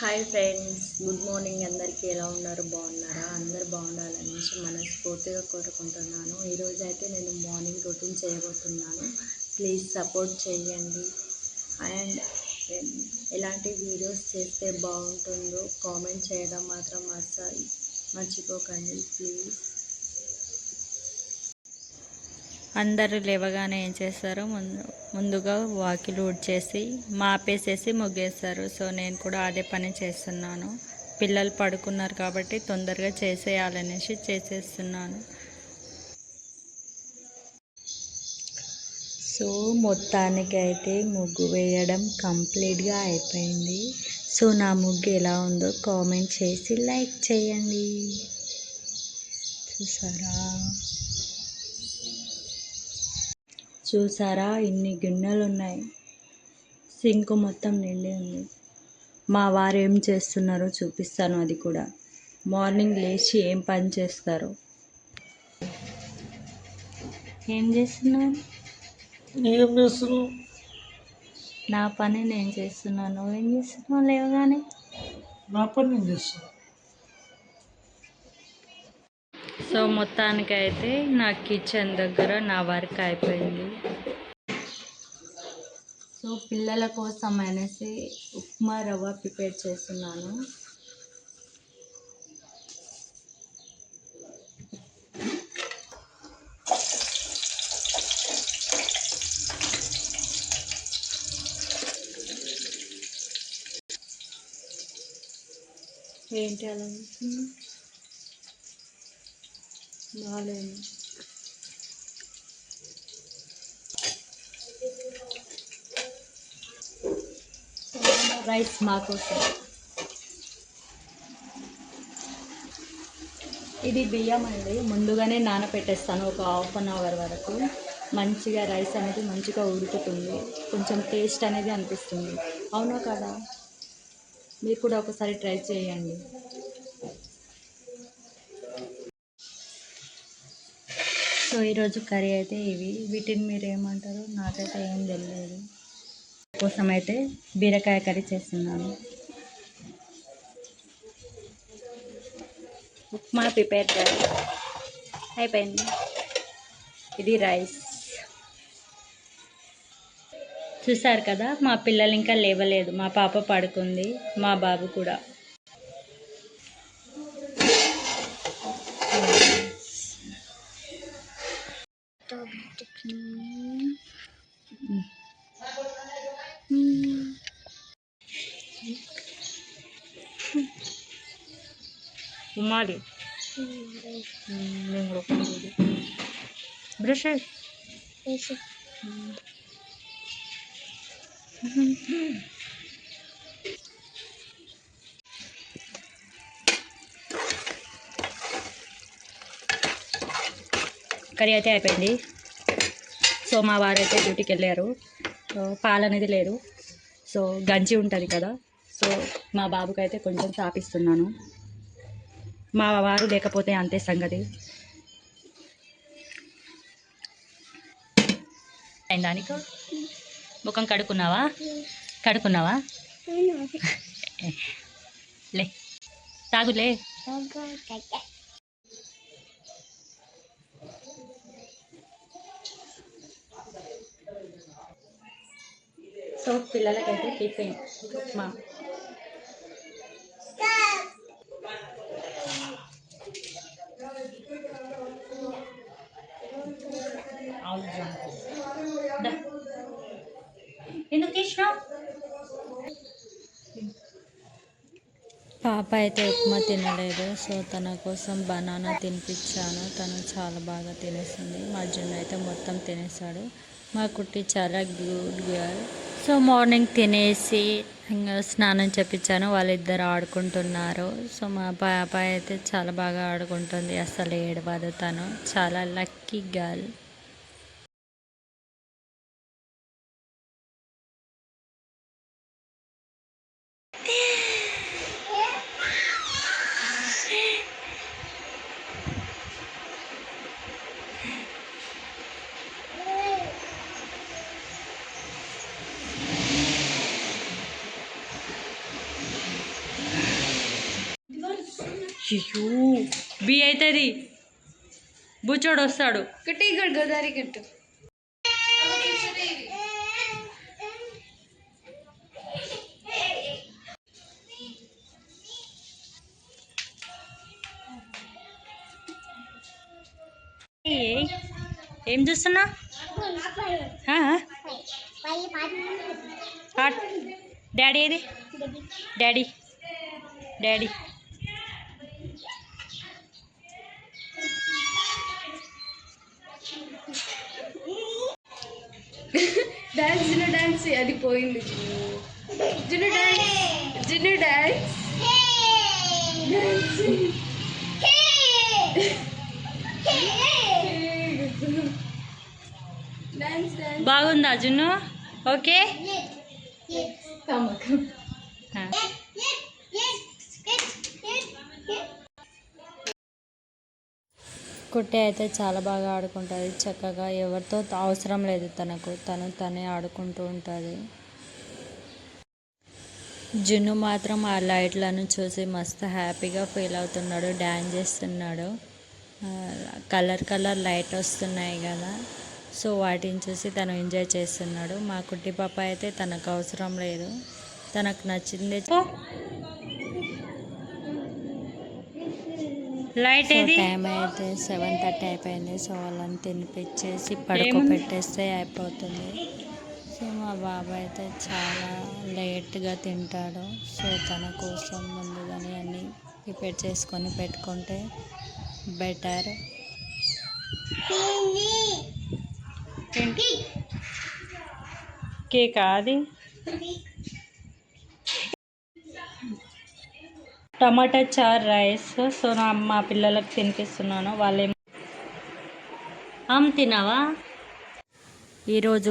Hi friends good morning. అందరికీ ఎలా ఉన్నారు? బాగున్నారా? అందరు బాగుండాలని మనస్ఫూర్తిగా కోరుకుంటున్నాను. ఈరోజు అయితే నేను మార్నింగ్ రొటీన్ చేయబోతున్నాను. ప్లీజ్ సపోర్ట్ చేయండి అండ్ ఎలాంటి వీడియోస్ చేస్తే బాగుంటుందో కామెంట్ చేయడం మాత్రం అస్సలు మర్చిపోకండి. ప్లీజ్. అందరూ లేవగానే ఏం చేస్తారు ముందు ముందుగా వాకిలు ఊడ్చేసి మాపేసేసి ముగ్గేస్తారు. సో నేను కూడా అదే పని చేస్తున్నాను. పిల్లలు పడుకున్నారు కాబట్టి తొందరగా చేసేయాలనేసి చేసేస్తున్నాను. సో మొత్తానికి అయితే ముగ్గు వేయడం కంప్లీట్గా అయిపోయింది. సో నా ముగ్గు ఎలా ఉందో కామెంట్ చేసి లైక్ చేయండి. చూసారా? చూసారా? ఇన్ని గిన్నెలు ఉన్నాయి సింక్ మొత్తం నిండి ఉంది. మా వారు ఏం చేస్తున్నారో చూపిస్తాను అది కూడా. మార్నింగ్ లేచి ఏం పని చేస్తారు? ఏం చేస్తున్నావు ఏం చేస్తున్నావు నా పని నేను చేస్తున్నాను. నువ్వేం చేస్తున్నావు? లేవగానే? నా పని నేను చేస్తాను సో మొత్తానికైతే నా కిచెన్ దగ్గర నా వర్క్ అయిపోయింది. సో పిల్లల కోసం అనేసి ఉప్మా రవ్వ ప్రిపేర్ చేస్తున్నాను. ఏంటి అలా బాగాలేదు రైస్ మా కోసం. ఇది బియ్యం అండి. ముందుగానే నానబెట్టేస్తాను ఒక హాఫ్ అన్ అవర్ వరకు. మంచిగా రైస్ అనేది మంచిగా ఉడుకుతుంది. కొంచెం టేస్ట్ అనేది అనిపిస్తుంది. అవునా కదా? మీరు కూడా ఒకసారి ట్రై చేయండి. సో ఈరోజు కర్రీ అయితే ఇవి. వీటిని మీరు ఏమంటారు నాకైతే ఏం తెలియదు. కోసం అయితే బీరకాయ కర్రీ చేస్తున్నాను. ఉప్మా ప్రిపేర్ చేయాలి అయిపోయింది. ఇది రైస్. చూసారు కదా మా పిల్లలు ఇంకా లేవలేదు. మా పాప పడుకుంది మా బాబు కూడా. ఉమ్మాలి నేను కూడా ఒకటి బ్రష్ కర్రీ అయితే అయిపోయింది. సో మా వారు అయితే డ్యూటీకి వెళ్ళారు. సో పాలు అనేది లేదు సో గంజి ఉంటుంది కదా. సో మా బాబుకి అయితే కొంచెం తాపిస్తున్నాను. మా వారు లేకపోతే అంతే సంగతి. అయిందా నీకు? ముఖం కడుక్కున్నావా? కడుక్కున్నావా? లే తాగులే. సో పిల్లలకైతే టిఫిన్ ఉప్మా ఎందుకు తీసినావు? పాప అయితే ఉప్మా తినలేదు సో తన కోసం బనానా తినిపించాను. తను చాలా బాగా తినేసింది. మా జున్ను అయితే మొత్తం తినేసాడు. మా కుట్టి చాలా గుడ్ గర్ల్. సో మార్నింగ్ తినేసి ఇంకా స్నానం చేపించాను వాళ్ళిద్దరు ఆడుకుంటున్నారు. సో మా పాప అయితే చాలా బాగా ఆడుకుంటుంది. అసలు ఏడవదు తను. చాలా లక్కీ గర్ల్ అయ్యో బి అవుతుంది బుచ్చోడు వస్తాడు కట్టి ఇక్కడ గోదావరి కట్టు ఏయ్, ఏం చూస్తున్నా డాడీ ఏది డాడీ డాడీ డాన్స్ జున్ను డాన్స్ అది పోయింది జున్ను డాన్స్ జున్ను డాన్స్ డాన్స్ డాన్స్ బాగుందా జున్ను? ఓకే? ఆ. కుట్టి అయితే చాలా బాగా ఆడుకుంటుంది. చక్కగా ఎవరితో అవసరం లేదు తనకు. తను తనే ఆడుకుంటూ ఉంటుంది. జున్ను మాత్రం ఆ లైట్లను చూసి మస్తు హ్యాపీగా ఫీల్ అవుతున్నాడు. డ్యాన్స్ చేస్తున్నాడు. కలర్ కలర్ లైట్ వస్తున్నాయి కదా. సో వాటిని చూసి తను ఎంజాయ్ చేస్తున్నాడు. మా కుట్టి పాప అయితే తనకు అవసరం లేదు. తనకు నచ్చింది లైట్ ఏది? టైం అయితే సెవెన్ థర్టీ అయిపోయింది. సో వాళ్ళని తినిపించేసి పడుకోబెట్టేస్తే అయిపోతుంది. సో మా బాబు అయితే చాలా లేట్గా తింటాడు. సో తన కోసం ముందుగానే అన్నీ ప్రిపేర్ చేసుకొని పెట్టుకుంటే బెటర్. కేక్ అది? టమాటా చార్ రైస్. సో నా మా పిల్లలకు తినిపిస్తున్నాను. వాళ్ళేం ఆమ్ తినావా ఈరోజు